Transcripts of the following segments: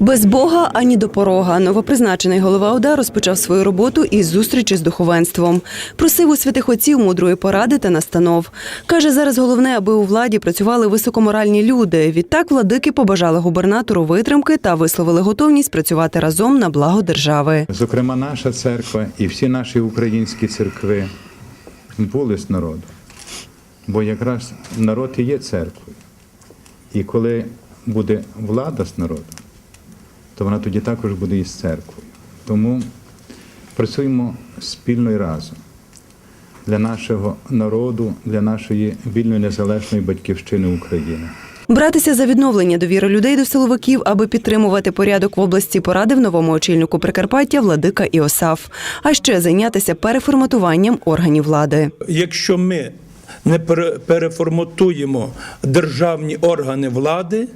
Без Бога ані до порога. Новопризначений голова ОДА розпочав свою роботу із зустрічі з духовенством. Просив у святих отців мудрої поради та настанов. Каже, зараз головне, аби у владі працювали високоморальні люди. Відтак владики побажали губернатору витримки та висловили готовність працювати разом на благо держави. Зокрема, наша церква і всі наші українські церкви були з народу. Бо якраз народ і є церквою. І коли буде влада з народом, то вона тоді також буде і з церквою. Тому працюємо спільно і разом для нашого народу, для нашої вільної незалежної батьківщини України. Братися за відновлення довіри людей до силовиків, аби підтримувати порядок в області, порадив новому очільнику Прикарпаття Владика Іосаф. А ще зайнятися переформатуванням органів влади. якщо ми не пере- переформатуємо державні органи влади,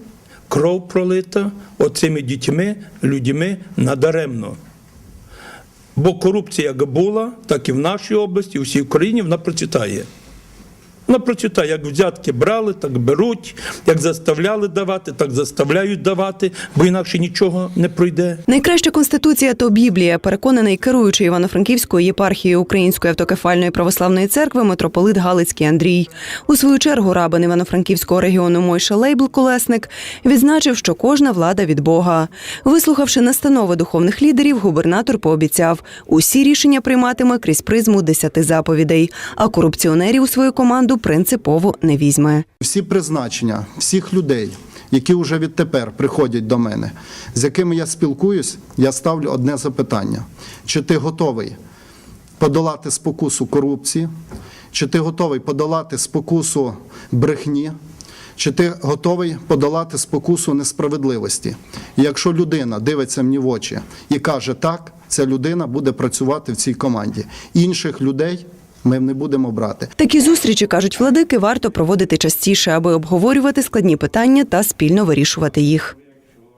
кров пролита оцими дітьми, людьми надаремно. Бо корупція як була, так і в нашій області, у всій Україні вона процвітає. Вона процвітає, як взятки брали, так беруть, як заставляли давати, так заставляють давати, бо інакше нічого не пройде. Найкраща конституція то Біблія, переконаний керуючий Івано-Франківською єпархією Української автокефальної православної церкви митрополит Галицький Андрій. У свою чергу рабин Івано-Франківського регіону Мойша Лейбл Колесник відзначив, що кожна влада від Бога. Вислухавши настанови духовних лідерів, губернатор пообіцяв, усі рішення прийматиме крізь призму десяти заповідей, а корупціонерів у свою команду принципово не візьме. Всі призначення всіх людей, які вже відтепер приходять до мене, з якими я спілкуюсь, я ставлю одне запитання: чи ти готовий подолати спокусу корупції, чи ти готовий подолати спокусу брехні, чи ти готовий подолати спокусу несправедливості? І якщо людина дивиться мені в очі і каже так, ця людина буде працювати в цій команді. Інших людей ми не будемо брати. Такі зустрічі, кажуть владики, варто проводити частіше, аби обговорювати складні питання та спільно вирішувати їх.